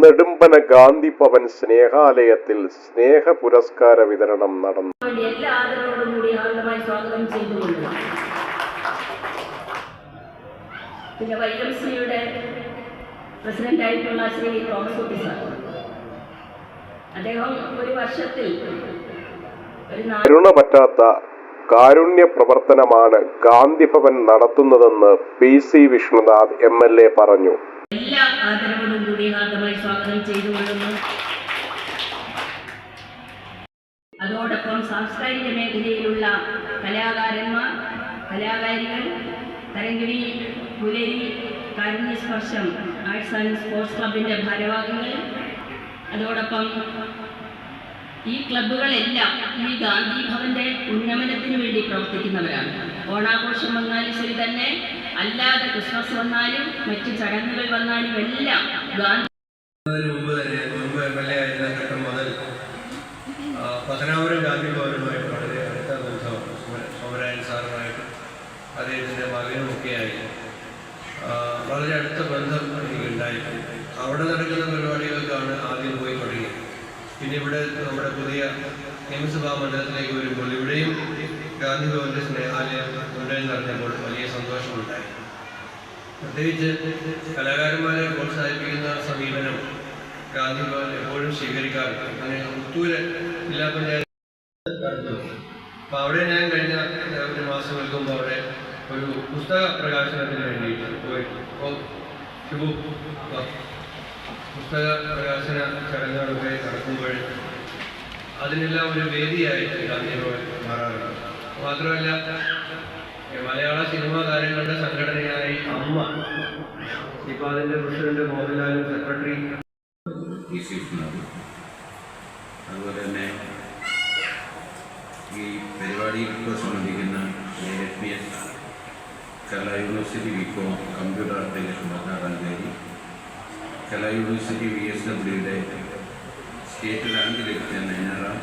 നെടുമ്പന ഗാന്ധി ഭവൻ സ്നേഹാലയത്തിൽ സ്നേഹ പുരസ്കാര വിതരണം നടന്നു. എല്ലാ ആദരവോടും കൂടി ഹാർദമായി സ്വാഗതം ചെയ്തുകൊണ്ട്. പിന്നെ വൈ എം സിയുടെ പ്രസിഡന്റായിട്ടുള്ള ശ്രീ തോമസ് കുട്ടി സാർ. അദ്ദേഹം ഒരു വർഷത്തിൽ കരുണ പറ്റാത്ത കാരുണ്യ പ്രവർത്തനമാണ് ഗാന്ധിഭവൻ നടത്തുന്നതെന്ന് P C Vishnunath M L A പറഞ്ഞു. എല്ലാ ആദരവോടും കൂടി ഹാർദമായി സ്വാഗതം ചെയ്തുകൊള്ളുന്നു. അതോടൊപ്പം സാംസ്കാരിക മേഖലയിലുള്ള കലാകാരന്മാർ കലാകാരികൾ തരങ്കിണി പുലരി കാരുണ്യസ്പർശം ആർട്സ് ആൻഡ് സ്പോർട്സ് ക്ലബിന്റെ ഭാരവാഹികൾ അതോടൊപ്പം ഈ ക്ലബ്ബുകളെല്ലാം ഈ ഗാന്ധി ഭവന്റെ ഉന്നമനത്തിന് വേണ്ടി പ്രവർത്തിക്കുന്നവരാണ്. ഓണാഘോഷം വന്നാലും ശരി തന്നെ അല്ലാതെ ക്രിസ്മസ് വന്നാലും മറ്റു ചടങ്ങുകൾ വന്നാലും എല്ലാം ഗാന്ധി മുമ്പ് തന്നെ മുമ്പ് മുതൽ പത്തനാപുരം ഗാന്ധി ഭവനുമായിട്ട് വളരെ അടുത്ത ബന്ധമാണ് സോമ- സോമരാജൻ സാറുമായിട്ട് അദ്ദേഹത്തിന്റെ മകനുമൊക്കെയായി. വളരെ അടുത്ത ബന്ധം എനിക്കുണ്ടായിട്ടുണ്ട് അവിടെ നടക്കുന്ന പരിപാടികൾക്കാണ് ആദ്യം പോയി തുടങ്ങിയത്. പിന്നെ ഇവിടെ നമ്മുടെ പുതിയ നിയമസഭാ മണ്ഡലത്തിലേക്ക് വരുമ്പോൾ ഇവിടെയും ഗാന്ധി ഭവന്റെ സ്നേഹാലയം വലിയ സന്തോഷമുണ്ടായി. പ്രത്യേകിച്ച് കലാകാരന്മാരെ പ്രോത്സാഹിപ്പിക്കുന്ന സമീപനം ഗാന്ധി ഭവൻ എപ്പോഴും സ്വീകരിക്കാറുണ്ട് അങ്ങനെ പുത്തൂര് ജില്ലാ പഞ്ചായത്ത് അപ്പോൾ അവിടെ ഞാൻ കഴിഞ്ഞ ഒരു മാസങ്ങൾക്ക് മുമ്പ് അവിടെ ഒരു പുസ്തക പ്രകാശനത്തിന് വേണ്ടിയിട്ട് പോയി അപ്പോൾ ഷിബു പുസ്തക പ്രകാശന ചടങ്ങുകളൊക്കെ നടക്കുമ്പോൾ അതിനെല്ലാം ഒരു വേദിയായിട്ട് ഗാന്ധി ഭവൻ മാറാറുണ്ട്. മാത്രമല്ല മലയാള സിനിമാ താരങ്ങളുടെ സംഘടനയായി അമ്മ ഇപ്പൊ അതിന്റെ പ്രസിഡന്റ് മോഹൻലാലും സെക്രട്ടറി വിശേഷിക്കുന്നത് അതുപോലെ തന്നെ ഈ പരിപാടിയിൽ ഇപ്പോൾ സംബന്ധിക്കുന്ന A F P S Kerala university BCom computer application പതിനാറാം തീയതി കേരള യൂണിവേഴ്സിറ്റി വി എസ് ഡബ്ല്യുടെ സ്റ്റേറ്റ് റാങ്ക് ലഭിച്ച നയനാറാം